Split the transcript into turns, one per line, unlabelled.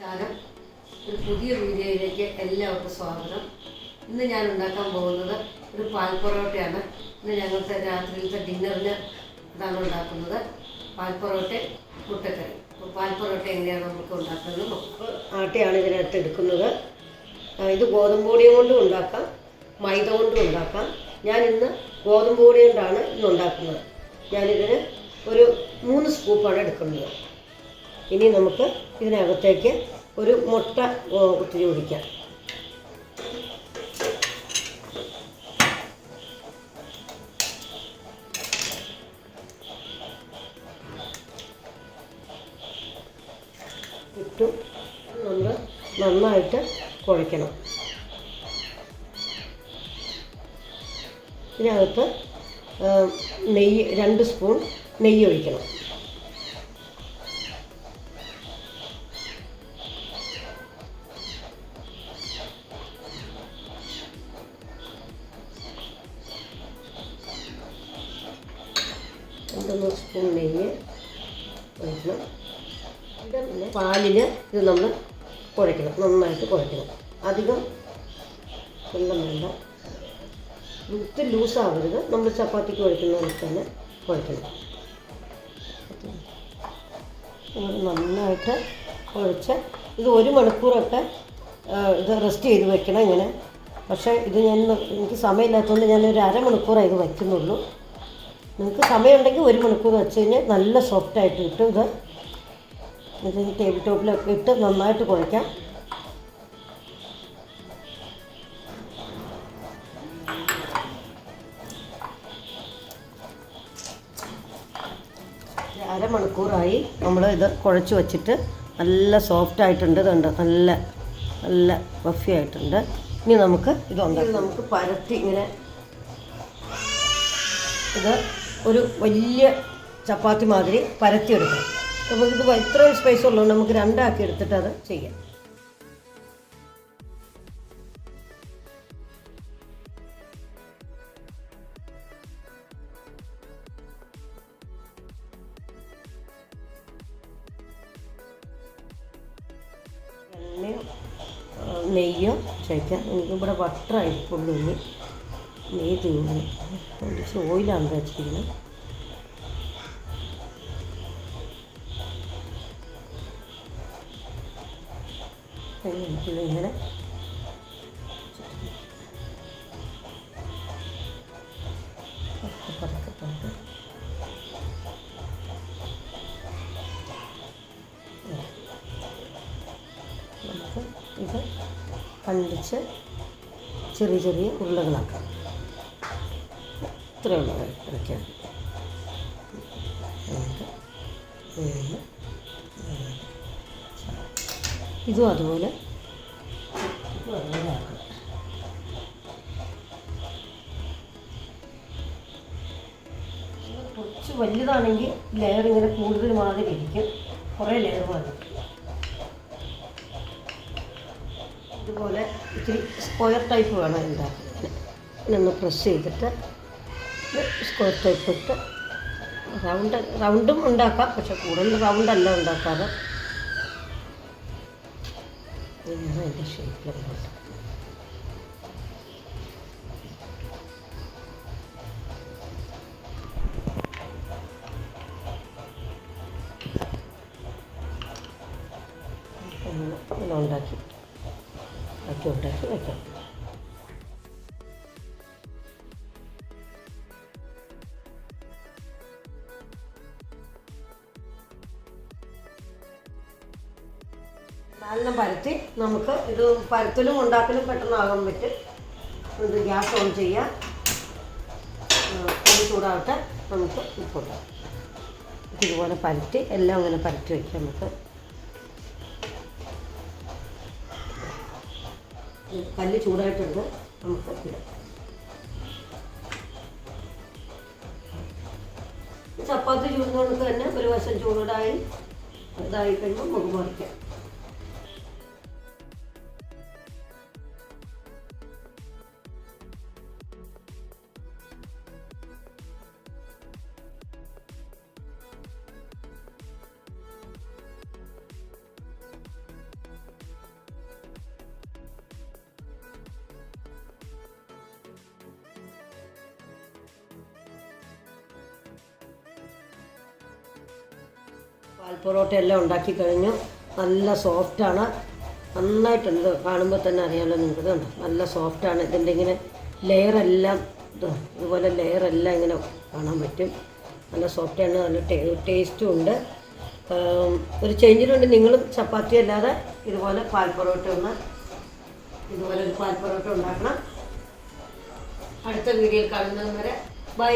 നമസ്കാരം. ഒരു പുതിയ വീഡിയോയിലേക്ക് എല്ലാവർക്കും സ്വാഗതം. ഇന്ന് ഞാൻ ഉണ്ടാക്കാൻ പോകുന്നത് ഒരു പാൽ പൊറോട്ടയാണ്. ഇന്ന് ഞങ്ങൾക്ക് രാത്രിയിലത്തെ ഡിന്നറിന് ഇതാണ് ഉണ്ടാക്കുന്നത്. പാൽ പൊറോട്ട മുട്ടക്കറി. അപ്പോൾ പാൽ പൊറോട്ട എങ്ങനെയാണ് നമുക്ക് ഉണ്ടാക്കുന്നത്. ആട്ടയാണ് ഇതിനകത്ത് എടുക്കുന്നത്. ഇത് ഗോതമ്പ് പൊടിയും കൊണ്ടും ഉണ്ടാക്കാം. മൈദ കൊണ്ടും ഉണ്ടാക്കാം. ഞാൻ ഇന്ന് ഗോതമ്പ് പൊടി കൊണ്ടാണ് ഇന്ന് ഉണ്ടാക്കുന്നത്. ഞാനിതിന് ഒരു മൂന്ന് സ്കൂപ്പാണ് എടുക്കുന്നത്. ഇനി നമുക്ക് ഇതിനകത്തേക്ക് ഒരു മുട്ട കുത്തി ഒഴിക്കാം ചുറ്റും നമ്മൾ നന്നായിട്ട് കുഴയ്ക്കണം. ഇതിനകത്ത് നെയ്യ് രണ്ട് സ്പൂൺ നെയ്യ് ഒഴിക്കണം. മൂന്ന് സ്പൂൺ നെയ്യ് ഒഴിക്കണം. ഇത് പിന്നെ പാലിൽ ഇത് നമ്മൾ കുഴയ്ക്കണം നന്നായിട്ട് കുഴയ്ക്കണം. അധികം വെള്ളം വേണ്ട. ഒത്തിരി ലൂസാവരുത്. നമ്മൾ ചപ്പാത്തിക്ക് കുഴയ്ക്കുന്ന പോലെ തന്നെ കുഴയ്ക്കണം. നന്നായിട്ട് കുഴച്ച് ഇത് ഒരു മണിക്കൂറൊക്കെ ഇത് റെസ്റ്റ് ചെയ്ത് വെക്കണം ഇങ്ങനെ. പക്ഷേ ഇത് ഞാൻ എനിക്ക് സമയമില്ലാത്തതുകൊണ്ട് ഞാൻ ഒരു അരമണിക്കൂറേ ഇത് വയ്ക്കുന്നുള്ളൂ. നിങ്ങൾക്ക് സമയമുണ്ടെങ്കിൽ ഒരു മണിക്കൂർ വെച്ച് കഴിഞ്ഞാൽ നല്ല സോഫ്റ്റായിട്ട് കിട്ടും ഇത്. ഇത് ഈ ടേബിൾ ടോപ്പിലൊക്കെ ഇട്ട് നന്നായിട്ട് കുഴയ്ക്കാം. അരമണിക്കൂറായി നമ്മൾ ഇത് കുഴച്ച് വെച്ചിട്ട് നല്ല സോഫ്റ്റ് ആയിട്ടുണ്ട് ഇതുണ്ട് നല്ല നല്ല പഫി ആയിട്ടുണ്ട്. ഇനി നമുക്ക് ഇത് ഉണ്ടാക്കാം. നമുക്ക് പരത്തി ഇങ്ങനെ ഇത് ഒരു വലിയ ചപ്പാത്തി മാതിരി പരത്തിയെടുക്കണം. നമുക്കിത് ഇത്രയും സ്പേസ് ഉള്ളതുകൊണ്ട് നമുക്ക് രണ്ടാക്കി എടുത്തിട്ട് അത് ചെയ്യാം. നെയ്യും ചേക്കാം എനിക്കിവിടെ ആയിരിക്കുള്ളൂ ഇനി. നെയ്യ് ഇങ്ങനെ? കുറച്ച് ഓയിലാണ് വെച്ചിരിക്കുന്നത് എനിക്കിത് ഇങ്ങനെ പതുക്കെ പതുക്കെ നമുക്ക് ഇത് കണ്ടിച്ച് ചെറിയ ചെറിയ ഉരുളകളാക്കാം. ഇത്രയുള്ള രണ്ട് ഇതും അതുപോലെ. കുറച്ച് വലുതാണെങ്കിൽ ലെയർ ഇങ്ങനെ കൂടുതൽ മാതിരി ഇരിക്കും. കുറേ ലെയർ മാതിരി ഇതുപോലെ ഇത്തിരി സ്ക്വയർ ടൈപ്പ് വേണം ഉണ്ടാക്കി ഇങ്ങനെ പ്രസ് ചെയ്തിട്ട് സ്ക്വയർ ടൈപ്പ് ഇട്ട് റൗണ്ട് റൗണ്ടും ഉണ്ടാക്കാം പക്ഷെ കൂടുതൽ റൗണ്ട് അല്ല ഉണ്ടാക്കാറ്. ഇങ്ങനെ അതിന്റെ ഇങ്ങനെ ഇങ്ങനെ ഉണ്ടാക്കി ഉണ്ടാക്കി ഉണ്ടാക്കി വയ്ക്കാം നാലെണ്ണം പരത്തി നമുക്ക് ഇത് പരത്തലും ഉണ്ടാക്കലും പെട്ടെന്നാകാൻ പറ്റും. ഇത് ഗ്യാസ് ഓൺ ചെയ്യാം. ഒന്ന് ചൂടാവട്ടെ. നമുക്ക് ഉപ്പിടാം ഇതുപോലെ പരത്തി എല്ലാം അങ്ങനെ പരത്തി വയ്ക്കാം നമുക്ക്. കല്ല് ചൂടായിട്ടുണ്ട്. നമുക്ക് ഇടാം. ചപ്പാത്തി ചൂടുന്നതുകൊണ്ട് തന്നെ ഒരു വശം ചൂടായി ഇതായി കഴിയുമ്പോൾ നമുക്ക് മറിക്കാം. പാൽ പൊറോട്ട എല്ലാം ഉണ്ടാക്കി കഴിഞ്ഞു. നല്ല സോഫ്റ്റാണ് നന്നായിട്ടുണ്ട്. കാണുമ്പോൾ തന്നെ അറിയാമല്ലോ നിങ്ങൾക്ക് ഇതുണ്ട് നല്ല സോഫ്റ്റാണ് ഇതിന്റെ ഇങ്ങനെ ലെയറെല്ലാം ഇത് ഇതുപോലെ ലെയറെല്ലാം ഇങ്ങനെ കാണാൻ പറ്റും. നല്ല സോഫ്റ്റാണ് നല്ല ടേസ്റ്റും ഉണ്ട്. ഒരു ചേഞ്ചിനുണ്ട് നിങ്ങളും ചപ്പാത്തി അല്ലാതെ ഇതുപോലെ പാൽപ്പൊറോട്ട ഒന്ന് ഇതുപോലെ ഒരു പാൽപ്പൊറോട്ട ഉണ്ടാക്കണം. അടുത്ത വീഡിയോയിൽ കാണുന്നത് വരെ ബൈ